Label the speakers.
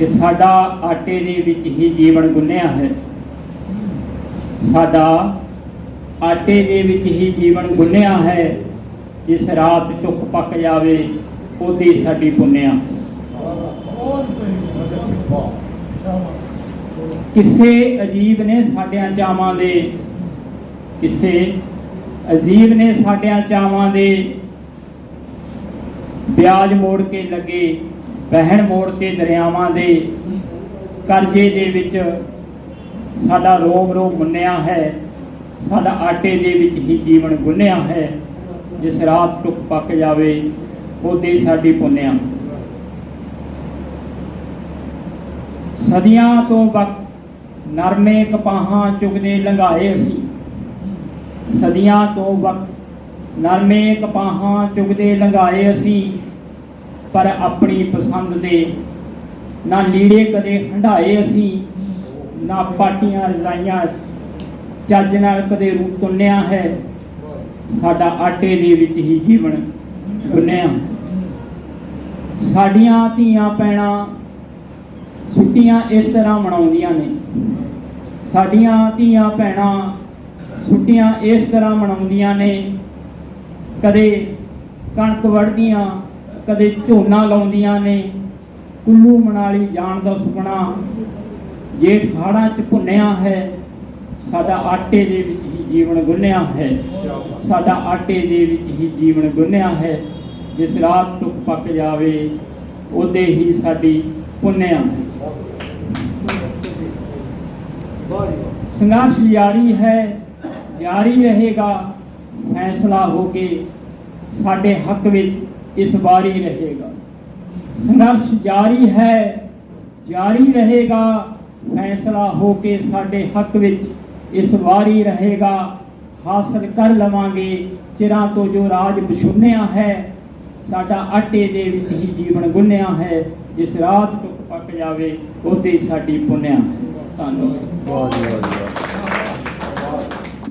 Speaker 1: ਕਿ ਸਾਡਾ ਆਟੇ ਦੇ ਵਿੱਚ ਹੀ ਜੀਵਨ ਗੁੰਨਿਆ ਹੈ। ਸਾਡਾ ਆਟੇ ਦੇ ਵਿੱਚ ਹੀ ਜੀਵਨ ਗੁੰਨਿਆ ਹੈ। ਜਿਸ ਰਾਤ ਟੁੱਕ ਪੱਕ ਜਾਵੇ, ਉਹਦੀ ਸਾਡੀ ਪੁੰਨਿਆ। ਕਿਸੇ ਅਜੀਬ ਨੇ ਸਾਡਿਆਂ ਚਾਵਾਂ ਦੇ, ਕਿਸੇ ਅਜੀਬ ਨੇ ਸਾਡਿਆਂ ਚਾਵਾਂ ਦੇ ਵਿਆਜ ਮੋੜ ਕੇ ਲੱਗੇ। ਵਹਿਣ ਮੋੜ ਕੇ ਦਰਿਆਵਾਂ ਦੇ ਕਰਜ਼ੇ ਦੇ ਵਿੱਚ ਸਾਡਾ ਰੋਮ ਰੋਮ ਮੁੰਨਿਆ ਹੈ, ਸਾਡਾ ਆਟੇ ਦੇ ਵਿੱਚ ਹੀ ਜੀਵਨ ਗੁੰਨਿਆ ਹੈ, ਜਿਸ ਰਾਤ ਟੁੱਕ ਪੱਕ ਜਾਵੇ ਉਹ ਉਹਦੇ ਸਾਡੀ ਪੁੰਨਿਆ। ਸਦੀਆਂ ਤੋਂ ਵਕਤ ਨਰਮੇ ਕਪਾਹਾਂ ਚੁਗਦੇ ਲੰਘਾਏ ਅਸੀਂ। ਸਦੀਆਂ ਤੋਂ ਵਕਤ ਨਰਮੇ ਕਪਾਹਾਂ ਚੁਗਦੇ ਲੰਘਾਏ ਅਸੀਂ। ਪਰ ਆਪਣੀ ਪਸੰਦ ਦੇ ਨਾ ਲੀੜੇ ਕਦੇ ਹੰਢਾਏ ਅਸੀਂ, ਨਾ ਪਾਟੀਆਂ ਲਾਈਆਂ, ਚੱਜ ਨਾਲ ਕਦੇ ਰੂਪ ਤੁੰਨਿਆ ਹੈ। ਸਾਡਾ ਆਟੇ ਦੇ ਵਿੱਚ ਹੀ ਜੀਵਨ ਗੁੰਨਿਆ। ਸਾਡੀਆਂ ਧੀਆਂ ਪੈਣਾ ਛੁੱਟੀਆਂ ਇਸ ਤਰ੍ਹਾਂ ਮਨਾਉਂਦੀਆਂ ਨੇ। ਸਾਡੀਆਂ ਧੀਆਂ ਭੈਣਾਂ ਛੁੱਟੀਆਂ ਇਸ ਤਰ੍ਹਾਂ ਮਨਾਉਂਦੀਆਂ ਨੇ। ਕਦੇ ਕਣਕ ਵੜਦੀਆਂ ਕਦੇ ਝੋਨਾ ਲਾਉਂਦੀਆਂ ਨੇ, ਕੁੱਲੂ ਮਨਾਲੀ ਜਾਣ ਦਾ ਸੁਪਨਾ। ਜੇਠ ਹਾੜਾਂ ਚ ਭੁੰਨਿਆ ਹੈ, ਸਾਡਾ ਆਟੇ ਦੇ ਵਿੱਚ ਹੀ ਜੀਵਨ ਗੁੰਨਿਆ ਹੈ। ਸਾਡਾ ਆਟੇ ਦੇ ਵਿੱਚ ਹੀ ਜੀਵਨ ਗੁੰਨਿਆ ਹੈ, ਜਿਸ ਰਾਤ ਟੁੱਕ ਪੱਕ ਜਾਵੇ, ਉਹਦੇ ਹੀ ਸਾਡੀ ਪੁੰਨਿਆ ਹੈ। ਸੰਘਰਸ਼ ਜਾਰੀ ਹੈ, ਜਾਰੀ ਰਹੇਗਾ, ਫੈਸਲਾ ਹੋ ਕੇ ਸਾਡੇ ਹੱਕ ਵਿੱਚ ਇਸ ਵਾਰੀ ਰਹੇਗਾ। ਸੰਘਰਸ਼ ਜਾਰੀ ਹੈ, ਜਾਰੀ ਰਹੇਗਾ। ਫੈਸਲਾ ਹੋ ਕੇ ਸਾਡੇ ਹੱਕ ਵਿੱਚ ਇਸ ਵਾਰੀ ਰਹੇਗਾ। ਹਾਸਲ ਕਰ ਲਵਾਂਗੇ। ਚਿਰਾਂ ਤੋਂ ਜੋ ਰਾਜ ਬਸ਼ੁੰਨਿਆ ਹੈ, ਸਾਡਾ ਆਟੇ ਦੇ ਵਿੱਚ ਹੀ ਜੀਵਨ ਗੁੰਨਿਆ ਹੈ। ਜਿਸ ਰਾਤ ਟੁੱਕ ਪੱਕ ਜਾਵੇ, ਉਹਦੇ ਸਾਡੀ ਪੁੰਨਿਆ ਹੈ। ਧੰਨਵਾਦ।
Speaker 2: ਬਹੁਤ ਬਹੁਤ